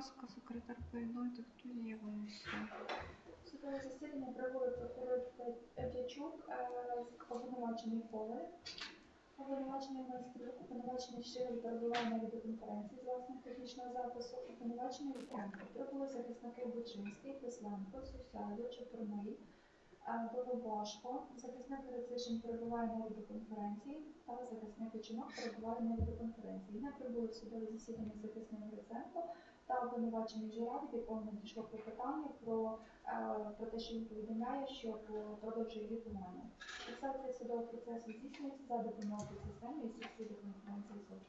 ласка, секретар повідомте, хто з'явився. Судове засідання проводить прокурор Дячук, обвинувачений Коваль. Обвинувачений Майструк, обвинувачений Щирий перебуває на відеоконференції з власного технічного запису, обвинувачений Вітренко. Прибули захисники Бучинський, Кисленко, Сусяю, Чепурний, Довобашко. Захисник Грицишин перебуває на відеоконференції та захисник Вичинок перебуває на відеоконференції. Не прибули в судове засідання захисник Гриценко та обвинувачений Жирад, від якого надійшло клопотання про е, про те, що він повідомляє, що продовжує лікування. Фіксація судового процесу здійснюється за допомогою системи і субсидій конференції суду.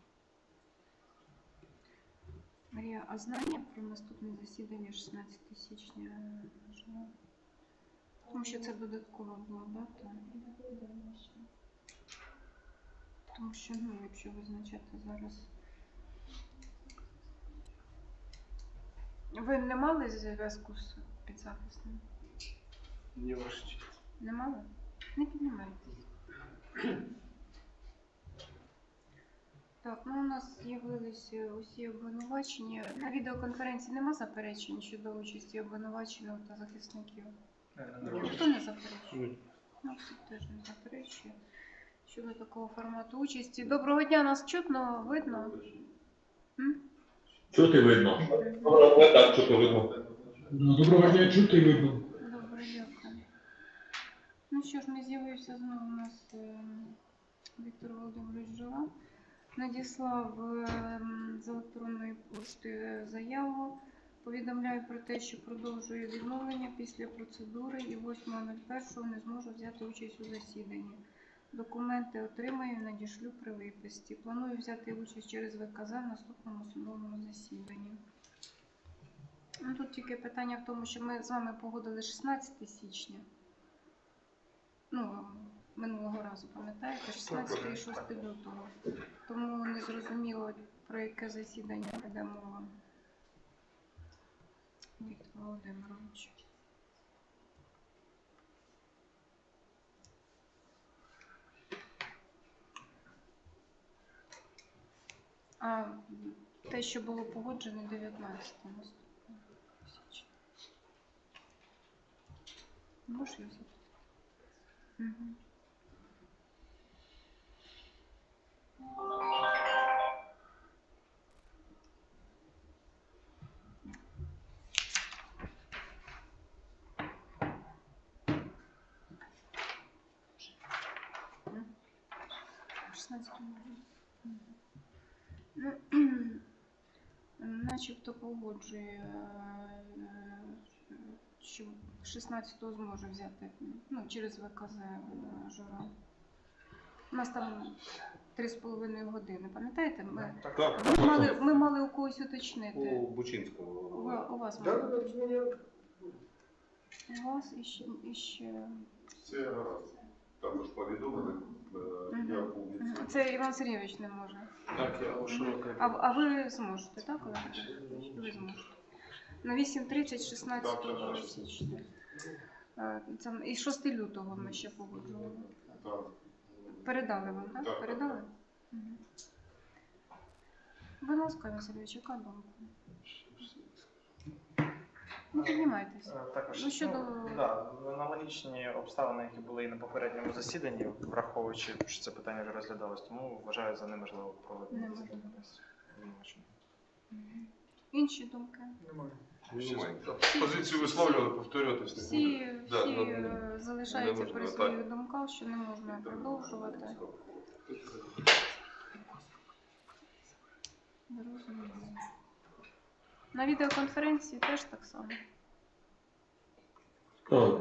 Марія, а знання про наступне засідання 16 січня? Тому що це додаткова була дата. Тому що, ну, якщо визначати зараз. Ви не мали зв'язку з підзахисним? Ні, ваша честь. Не мали? Не піднімайтесь. Так, ну у нас з'явилися усі обвинувачення. На відеоконференції нема заперечень щодо участі обвинуваченого та захисників. Ніхто не заперечує. Ну, суд теж не заперечує щодо такого формату участі. Доброго дня, нас чутно, видно? М? Чути видно. Добре, так, чути видно. Ну, Доброго дня, чути видно. Добре, дякую. Ну що ж, не з'явився знову у нас ем, Віктор Володимирович Жила. Надіслав ем, з електронної пошти заяву. Повідомляю про те, що продовжує відновлення після процедури і 8.01 не зможу взяти участь у засіданні. Документи отримаю надішлю при виписці. Планую взяти участь через ВКЗ в наступному судовому засіданні. Ну, тут тільки питання в тому, що ми з вами погодили 16 січня. Ну, минулого разу, пам'ятаєте, 16 і 6 лютого. Тому не зрозуміло, про яке засідання веде мова. Віктор Володимирович. А те, що було погоджено 19 наступного січня. Можеш я запитати? Угу. М? 16 Мгм. Начебто погоджує, е, що 16-го зможе взяти ну, через ВКЗ е, журнал. У нас там 3,5 години, пам'ятаєте? Ми, Так, так. ми, мали, ми мали у когось уточнити. У У, Бучинського. ва- у вас Да, мали. У вас і ще, і. Це гаразд. Також повідомили. е, Мгм. Я був Мгм. відсутній. Це Іван Сергійович не може. Так, я у широкій. А, а ви зможете, так, Олег? Петрович? Ви зможете. На 8.30 16 Так, так, так. січня. Е, Це, і 6 лютого ми ще погоджували. Так. Передали вам, так? Так, Передали? Мгм. Будь ласка, Іван Сергійович, яка думка? Ну, піднімайтесь. Е, Також Ну, щодо- ну, да, аналогічні обставини, які були і на попередньому засіданні, враховуючи, що це питання вже розглядалось, тому вважаю за неможливо проводити Неможливо. засідання. Інші думки? Немає. Позицію висловлювали, повторюватись не Всі. Да, всі ну, е, залишаються при своїх думках, що не можна продовжувати. Зрозуміло. На відеоконференції теж так само.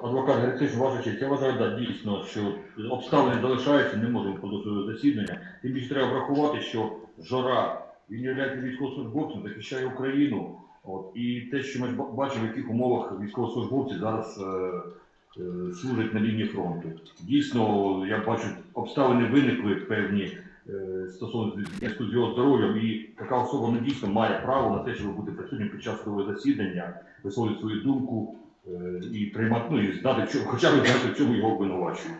Адвокат Грициш, ваша честь, я вважаю, да, дійсно, що обставини залишаються, не можемо продовжувати засідання. Тим більше треба врахувати, що Жора, він є військовослужбовцем, захищає Україну. От, і те, що ми бачимо, в яких умовах військовослужбовці зараз е, е, служать на лінії фронту. Дійсно, я бачу, обставини виникли певні стосовно зв'язку з його здоров'ям, і така особа ну, дійсно має право на те, щоб бути присутнім під час судового засідання, висловити свою думку е, і приймати, ну і знати, хоча б знати, в чому його обвинувачують.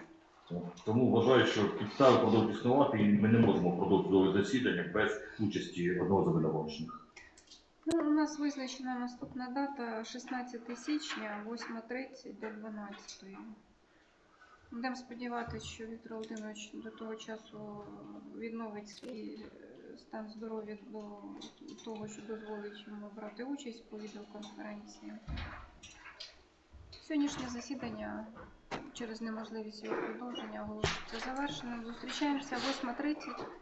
Тому вважаю, що підстави продовжують існувати, і ми не можемо продовжувати засідання без участі одного з обвинувачених. Ну, у нас визначена наступна дата 16 січня, 8.30 до 12. Будемо сподіватися, що Віктор Володимирович до того часу відновить свій е, стан здоров'я до того, що дозволить йому брати участь по відеоконференції. Сьогоднішнє засідання через неможливість його продовження оголошується завершеним. Зустрічаємося о 8.30